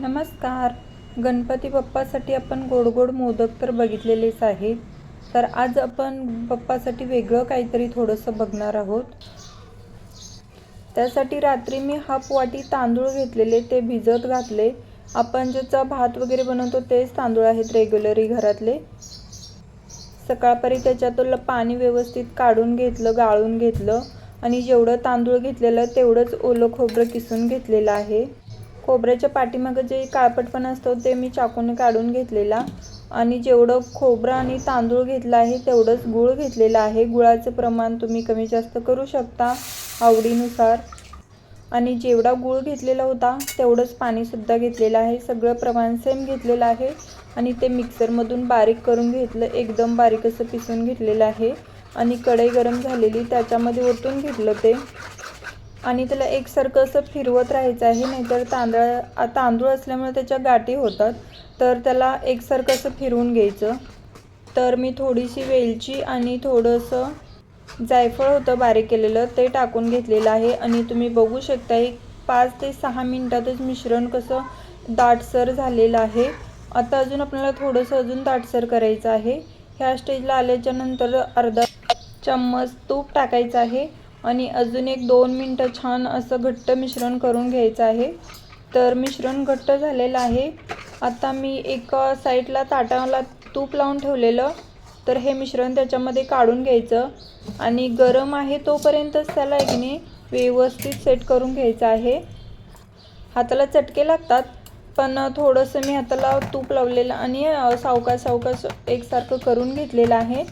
नमस्कार. गणपती बाप्पासाठी आपण गोड गोड मोदक तर बघितलेलेच आहेत. तर आज आपण बाप्पासाठी वेगळं काहीतरी थोडंसं बघणार आहोत. त्यासाठी रात्री मी हाफ वाटी तांदूळ घेतलेले ते भिजत घातले. आपण ज्याचा भात वगैरे बनवतो तेच तांदूळ आहेत रेग्युलरी घरातले. सकाळपारी त्याच्यातलं पाणी व्यवस्थित काढून घेतलं गाळून घेतलं. आणि जेवढं तांदूळ घेतलेलं तेवढंच ओलं खोबरं किसून घेतलेलं आहे. खोबऱ्याच्या पाठीमागं जे काळपटपणा असतो ते मी चाकूने काढून घेतलेला. आणि जेवढं खोबरं आणि तांदूळ घेतला आहे तेवढंच गूळ घेतलेलं आहे. गुळाचं प्रमाण तुम्ही कमी जास्त करू शकता आवडीनुसार. आणि जेवढा गूळ घेतलेला होता तेवढंच पाणीसुद्धा घेतलेलं आहे. सगळं प्रमाण सेम घेतलेलं आहे. आणि ते मिक्सरमधून बारीक करून घेतलं एकदम बारीक असं पिसून घेतलेलं आहे. आणि कढई गरम झालेली त्याच्यामध्ये ओतून घेतलं ते. आणि त्याला एकसारखं असं फिरवत राहायचं आहे नाहीतर तांदळा तांदूळ असल्यामुळे त्याच्या गाठी होतात तर त्याला एकसारखं असं फिरवून घ्यायचं. तर मी थोडीशी वेलची आणि थोडंसं जायफळ होतं बारीक केलेलं ते टाकून घेतलेलं आहे. आणि तुम्ही बघू शकता एक पाच ते सहा मिनटातच मिश्रण कसं दाटसर झालेलं आहे. आता अजून आपल्याला थोडंसं अजून दाटसर करायचं आहे. ह्या स्टेजला आल्याच्यानंतर अर्धा चम्मच तूप टाकायचं आहे. आणि अजून एक दोन मिनटं छान असं घट्ट मिश्रण करून घ्यायचं आहे. तर मिश्रण घट्ट झालेलं आहे. आता मी एका साईडला ताटाला तूप लावून ठेवलेलं. तर हे मिश्रण त्याच्यामध्ये काढून घ्यायचं. आणि गरम आहे तोपर्यंतच त्याला एकने व्यवस्थित सेट करून घ्यायचं आहे. हाताला चटके लागतात पण थोडंसं मी हाताला तूप लावलेलं आणि सावकाश सावकाश एकसारखं करून घेतलेलं आहे.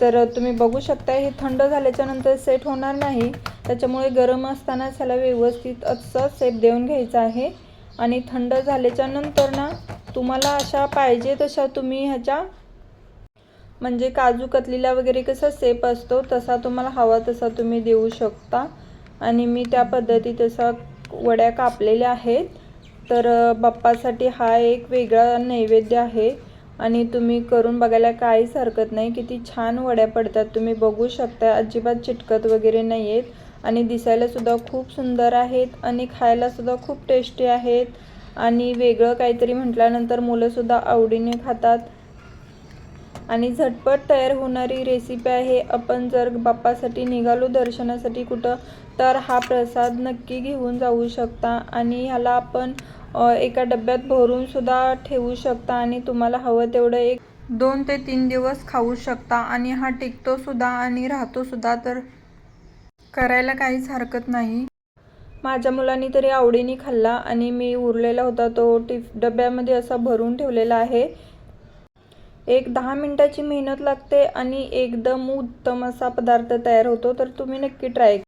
तर तुम्ही बघू शकता हे थंड झाल्याच्यानंतर सेट होणार नाही. त्याच्यामुळे गरम असतानाच ह्याला व्यवस्थित असं सेप देऊन घ्यायचं आहे. आणि थंड झाल्याच्यानंतर ना तुम्हाला अशा पाहिजे तशा तुम्ही ह्याच्या म्हणजे काजू कतलीला वगैरे कसा सेप असतो तसा तुम्हाला हवा तसा तुम्ही देऊ शकता. आणि मी त्या पद्धती तसा वड्या कापलेल्या आहेत. तर बाप्पासाठी हा एक वेगळा नैवेद्य आहे. आणि तुम्ही करून बघायला काहीच हरकत नाही. किती छान वड्या पडतात. तुम्ही बघू शकता. अजिबात चिटकत वगैरे नाही आहेत आणि दिसायलासुद्धा खूप सुंदर आहेत आणि खायलासुद्धा खूप टेस्टी आहेत. आणि वेगळं काहीतरी म्हटल्यानंतर मुलंसुद्धा आवडीने खातात. आणि झटपट तयार होणारी रेसिपी आहे. आपण जर बाप्पासाठी निघालो दर्शनासाठी कुठं तर हा प्रसाद नक्की घेऊन जाऊ शकता. आणि ह्याला आपण एका डब्यात भरून सुद्धा ठेवू शकता आणि तुम्हाला हवं तेवढं एक दोन ते तीन दिवस खाऊ शकता आणि हा टिकतो सुद्धा आणि राहतो सुद्धा तर करायला काहीच हरकत नाही. माझ्या मुलांनी तरी आवडीने खाल्ला आणि मी उरलेला होता तो टिफ डब्यामध्ये असा भरून ठेवलेला आहे. एक दहा मिनटाची मेहनत लागते आणि एकदम उत्तम असा पदार्थ तयार होतो तर तुम्ही नक्की ट्राय